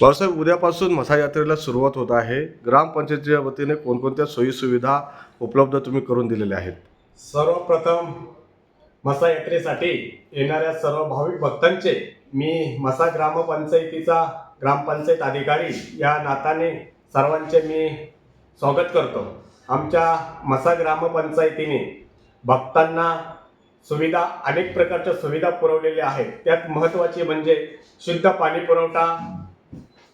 भाऊसाहेब उद्यापासून मसायात्रेला सुरुवात होत आहे. ग्रामपंचायतीच्या वतीने कोणकोणत्या सोयीसुविधा उपलब्ध तुम्ही करून दिलेल्या आहेत? सर्वप्रथम मसा यात्रेसाठी येणाऱ्या सर्व भाविक भक्तांचे मी मसा ग्रामपंचायतीचा ग्रामपंचायत अधिकारी या नाताने सर्वांचे मी स्वागत करतो. आमच्या मसा ग्रामपंचायतीने भक्तांना सुविधा अनेक प्रकारच्या सुविधा पुरवलेल्या आहेत. त्यात महत्त्वाची म्हणजे शुद्ध पाणी पुरवठा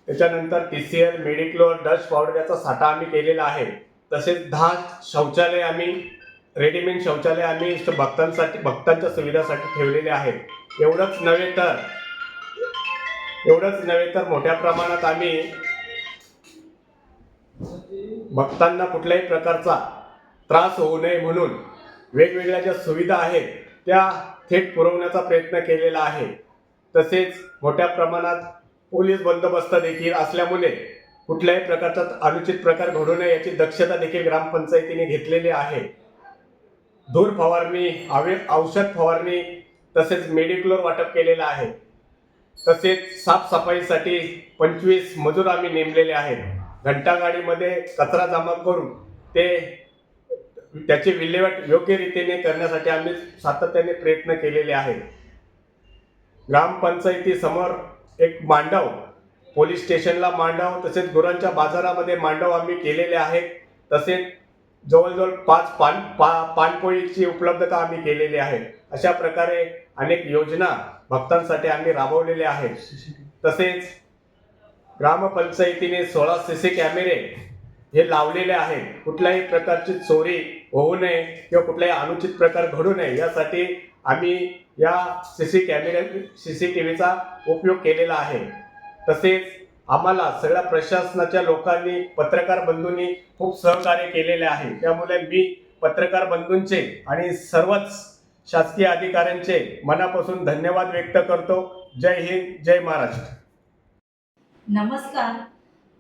त्याच्यानंतर T C L Mediclor dust powder याचा साठा आम्ही केलेला आहे. तसेच दहा शौचालय आम्ही रेडीमेड शौचालय आम्ही भक्तांसाठी भक्तांच्या सुविधासाठी ठेवलेले आहेत. एवढंच नव्हे तर एवढंच नव्हे तर मोठ्या प्रमाणात आम्ही भक्तांना कुठल्याही प्रकारचा त्रास होऊ नये म्हणून वेगवेगळ्या ज्या सुविधा आहेत त्या थेट पुरवण्याचा प्रयत्न केलेला आहे. तसेच मोठ्या प्रमाणात पोलीस बंदोबस्त देखील असल्यामुळे कुठल्याही प्रकारचा अनुचित प्रकार घडू नये याची दक्षता देखील ग्रामपंचायतीने घेतलेली आहे. धूर फवारणी हवे औषध फवारणी तसेच मेडिक्लोर वाटप केलेलं आहे. तसेच साफसफाईसाठी पंचवीस मजूर आम्ही नेमलेले आहेत. घंटागाडीमध्ये कचरा जमा करून ते त्याची विल्हेवाट योग्य रीतीने करण्यासाठी आम्ही सातत्याने प्रयत्न केलेले आहेत. ग्रामपंचायतीसमोर एक मांडव पोलीस स्टेशनला मांडव तसेच गुरांच्या बाजारामध्ये मांडव आम्ही केलेले आहेत. तसेच जवळजवळ पाच पान पा पानपोळीची उपलब्धता आम्ही केलेली आहे. अशा प्रकारे अनेक योजना भक्तांसाठी आम्ही राबवलेल्या आहेत. तसेच ग्रामपंचायतीने सोळा सी सी कॅमेरे हे लावलेले आहेत. कुठल्याही प्रकारची चोरी होऊ नये किंवा कुठलाही अनुचित प्रकार घडू नये यासाठी आम्ही या सी सी कॅमेरे सी सी टी व्हीचा उपयोग केलेला आहे. तसेच आम्हाला सगळ्या प्रशासनाच्या लोकांनी पत्रकार बंधूंनी खूप सहकार्य केलेले आहे. त्यामुळे मी पत्रकार बंधूंचे आणि सर्वच शासकीय अधिकाऱ्यांचे मनापासून धन्यवाद व्यक्त करतो. जय हिंद जय महाराष्ट्र. नमस्कार.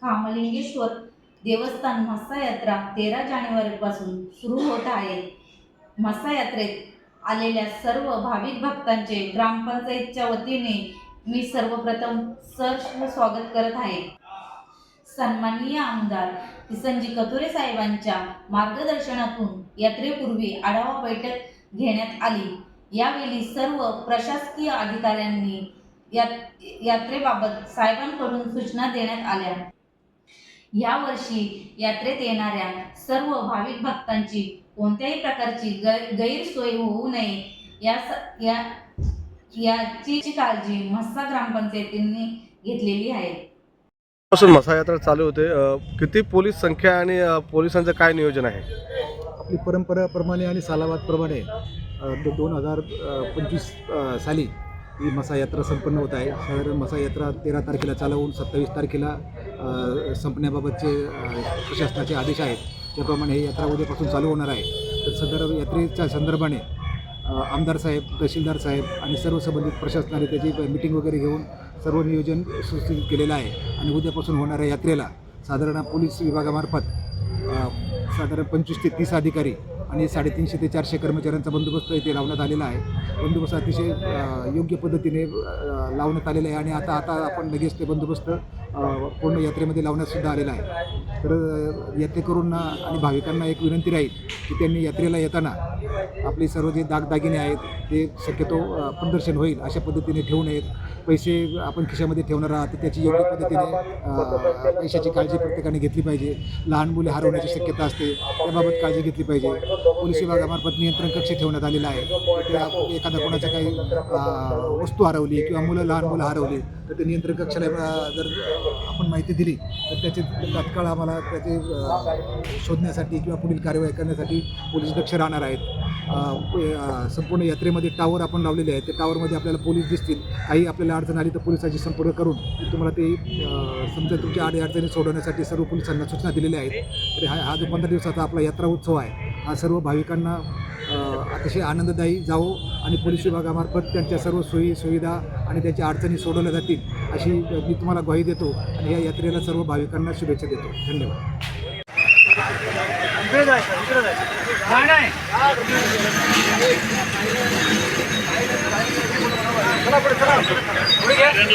कामलिंगेश्वर देवस्थान मस्सा यात्रा तेरा जानेवारीपासून सुरू होत आहे. मस्सा यात्रेत आलेल्या सर्व भाविक भक्तांचे ग्रामपंचायतच्या वतीने मी सर्वप्रथम सहर्ष स्वागत करत आहे. सन्माननीय आमदार किसनजी कथोरे साहेबांच्या मार्गदर्शनातून यात्रेपूर्वी आढावा बैठक घेण्यात आली. यावेळी सर्व प्रशासकीय अधिकाऱ्यांनी यात्रेबाबत साहेबांकडून सूचना देण्यात आल्या. यावर्षी यात्रेत येणाऱ्या सर्व भाविक भक्तांची कोणत्याही प्रकारची गै गैरसोय होऊ नये. या याची काळजी म्हस्सा ग्रामपंचायतींनी घेतलेली आहे. पासून मसा यात्रा चालू होते. किती पोलीस संख्या आणि पोलिसांचं काय नियोजन आहे? आपली परंपराप्रमाणे आणि दो दोन हजार पंचवीस साली ही मसा यात्रा संपन्न होत आहे. साधारण मसा यात्रा तेरा तारखेला चालू होऊन सत्तावीस तारखेला संपण्याबाबतचे प्रशासनाचे आदेश आहेत. त्याप्रमाणे ही यात्रा उद्यापासून चालू होणार आहे. तर सदर यात्रेच्या संदर्भाने आमदार साहेब तहसीलदार साहेब आणि सर्व संबंधित प्रशासनाने त्याची मिटिंग वगैरे घेऊन सर्व नियोजन सुस्थित केलेलं आहे. आणि उद्यापासून होणाऱ्या यात्रेला साधारण पोलीस विभागामार्फत साधारण पंचवीस ते तीस अधिकारी आणि साडेतीनशे ते चारशे कर्मचाऱ्यांचा बंदोबस्त इथे लावण्यात आलेला आहे. बंदोबस्त अतिशय योग्य पद्धतीने लावण्यात आलेला आहे. आणि आता आता आपण लगेच ते बंदोबस्त पूर्ण यात्रेमध्ये लावण्यातसुद्धा आलेला आहे. तर यात्रेकरूंना आणि भाविकांना एक विनंती राहील की त्यांनी यात्रेला येताना आपले सर्व जे दागदागिने आहेत ते शक्यतो पण प्रदर्शन होईल अशा पद्धतीने ठेवू नयेत. पैसे आपण खिशामध्ये ठेवणार आहात तर त्याची योग्य पद्धतीने पैशाची काळजी प्रत्येकाने घेतली पाहिजे. लहान मुले हरवण्याची शक्यता असते त्याबाबत काळजी घेतली पाहिजे. पोलीस विभागामार्फत नियंत्रण कक्ष ठेवण्यात आलेला आहे. त्या एखादा कोणाच्या काही वस्तू हरवली किंवा मुलं लहान मुलं हरवली तर ते नियंत्रण कक्षाला जर आपण माहिती दिली तर त्याचे तात्काळ आम्हाला त्याचे शोधण्यासाठी किंवा पुढील कार्यवाही करण्यासाठी पोलीस दक्ष राहणार आहेत. संपूर्ण यात्रेमध्ये टावर आपण लावलेले आहेत. त्या टावरमध्ये आपल्याला पोलीस दिसतील. काही आपल्याला अडचण आली तर पोलिसांशी संपर्क करून तुम्हाला ते समजा तुमच्या अडी अडचणी सोडवण्यासाठी सर्व पोलिसांना सूचना दिलेल्या आहेत. तर हा हा जो पंधरा दिवसाचा आपला यात्रा उत्सव आहे हा सर्व भाविकांना अतिशय आनंददायी जावो आणि पोलीस विभागामार्फत त्यांच्या सर्व सोयी सुविधा आणि त्यांच्या अडचणी सोडवल्या जातील अशी मी तुम्हाला ग्वाही देतो आणि या यात्रेला सर्व भाविकांना शुभेच्छा देतो. धन्यवाद. రెండు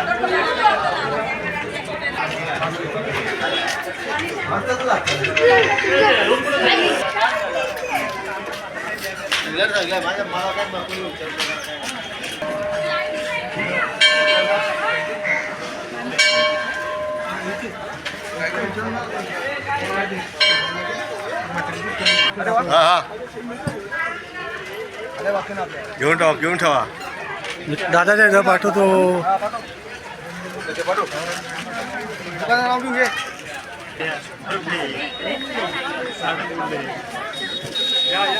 घेऊन ठेवा घेऊन ठेवा दादाच्या इथं पाठवतो 对，没问题。三十五岁，呀呀。